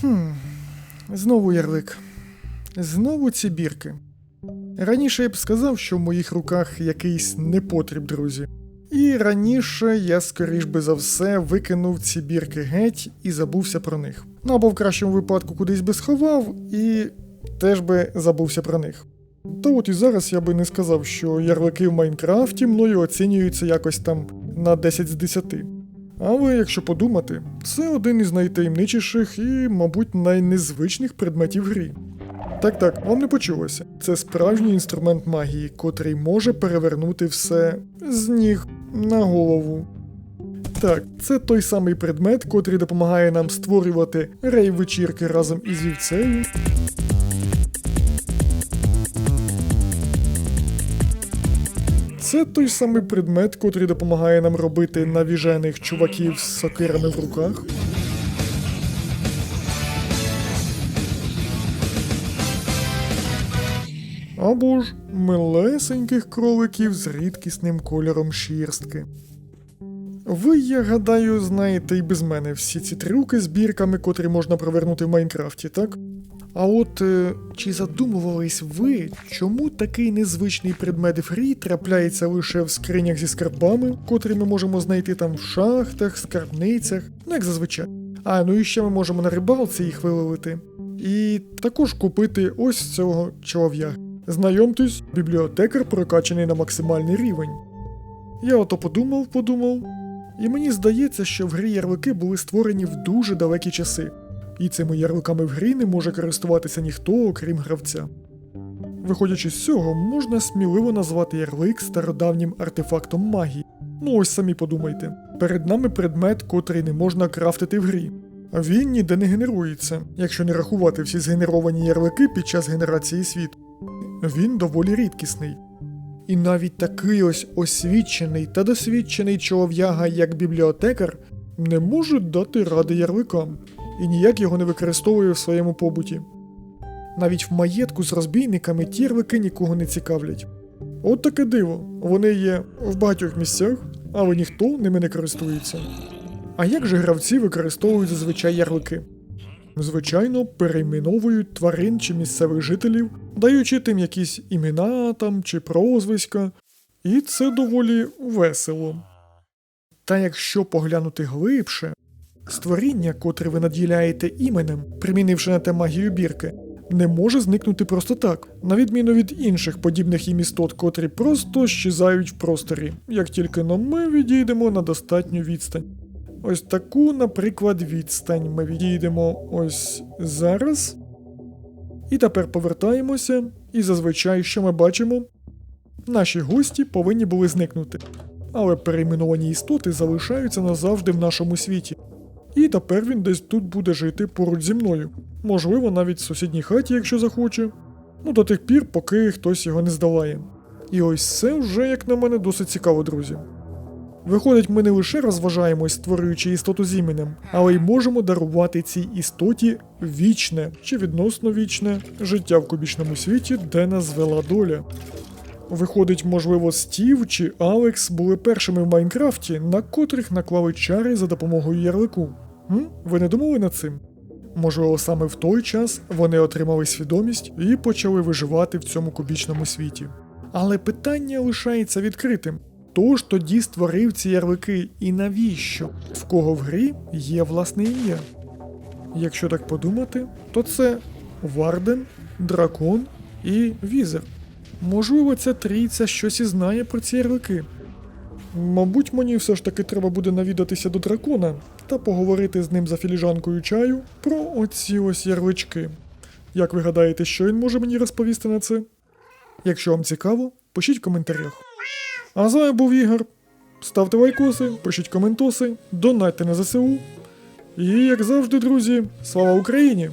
Хм, знову ярлик. Знову ці бірки. Раніше я б сказав, що в моїх руках якийсь непотріб, друзі. І раніше я, скоріш би за все, викинув ці бірки геть і забувся про них. Ну або в кращому випадку кудись би сховав і теж би забувся про них. Та от і зараз я би не сказав, що ярлики в Майнкрафті мною оцінюються якось там на 10 з 10. Але якщо подумати, це один із найтаємничіших і, мабуть, найнезвичних предметів грі. Так так, вам не почулося. Це справжній інструмент магії, котрий може перевернути все з ніг на голову. Так, це той самий предмет, котрий допомагає нам створювати рейв-вечірки разом із вівцею. Це той самий предмет, котрий допомагає нам робити навіжених чуваків з сокирами в руках. Або ж милесеньких кроликів з рідкісним кольором шірстки. Ви, я гадаю, знаєте і без мене всі ці трюки з бірками, котрі можна провернути в Майнкрафті, так? А от е, чи задумувались ви, чому такий незвичний предмет в грі трапляється лише в скринях зі скарбами, котрі ми можемо знайти там в шахтах, скарбницях, ну як зазвичай. А ну і ще ми можемо на рибалці їх виловити. І також купити ось цього чолов'я. Знайомтесь, бібліотекар прокачаний на максимальний рівень. Я ото подумав, подумав, і мені здається, що в грі ярлики були створені в дуже далекі часи, і цими ярликами в грі не може користуватися ніхто, окрім гравця. Виходячи з цього, можна сміливо назвати ярлик стародавнім артефактом магії. Ну ось самі подумайте. Перед нами предмет, котрий не можна крафтити в грі. Він ніде не генерується, якщо не рахувати всі згенеровані ярлики під час генерації світу. Він доволі рідкісний. І навіть такий ось освічений та досвідчений чолов'яга, як бібліотекар, не може дати ради ярликам і ніяк його не використовує в своєму побуті. Навіть в маєтку з розбійниками ті ярлики нікого не цікавлять. От таке диво, вони є в багатьох місцях, але ніхто ними не користується. А як же гравці використовують зазвичай ярлики? Звичайно, перейменовують тварин чи місцевих жителів, даючи тим якісь імена там чи прозвиська, і це доволі весело. Та якщо поглянути глибше, створіння, котре ви наділяєте іменем, примінивши на те магію бірки, не може зникнути просто так, на відміну від інших подібних їм істот, котрі просто щезають в просторі, як тільки но ми відійдемо на достатню відстань. Ось таку, наприклад, відстань ми відійдемо ось зараз. І тепер повертаємося, і зазвичай, що ми бачимо, наші гості повинні були зникнути. Але перейменовані істоти залишаються назавжди в нашому світі. І тепер він десь тут буде жити поруч зі мною. Можливо, навіть в сусідній хаті, якщо захоче. Ну до тих пір, поки хтось його не здолає. І ось це вже, як на мене, досить цікаво, друзі. Виходить, ми не лише розважаємось, створюючи істоту з іменем, але й можемо дарувати цій істоті вічне чи відносно вічне життя в кубічному світі, де нас звела доля. Виходить, можливо, Стів чи Алекс були першими в Майнкрафті, на котрих наклали чари за допомогою ярлику. М? Ви не думали над цим? Можливо, саме в той час вони отримали свідомість і почали виживати в цьому кубічному світі. Але питання лишається відкритим. Хто ж тоді створив ці ярлики і навіщо? В кого в грі є власне ім'я? Якщо так подумати, то це Варден, Дракон і Візер. Можливо, ця трійця щось і знає про ці ярлики. Мабуть, мені все ж таки треба буде навідатися до дракона та поговорити з ним за філіжанкою чаю про оці ось ярлички. Як ви гадаєте, що він може мені розповісти на це? Якщо вам цікаво, пишіть в коментарях. А з вами був Ігор. Ставте лайкоси, пишіть коментоси, донатьте на ЗСУ. І, як завжди, друзі, слава Україні!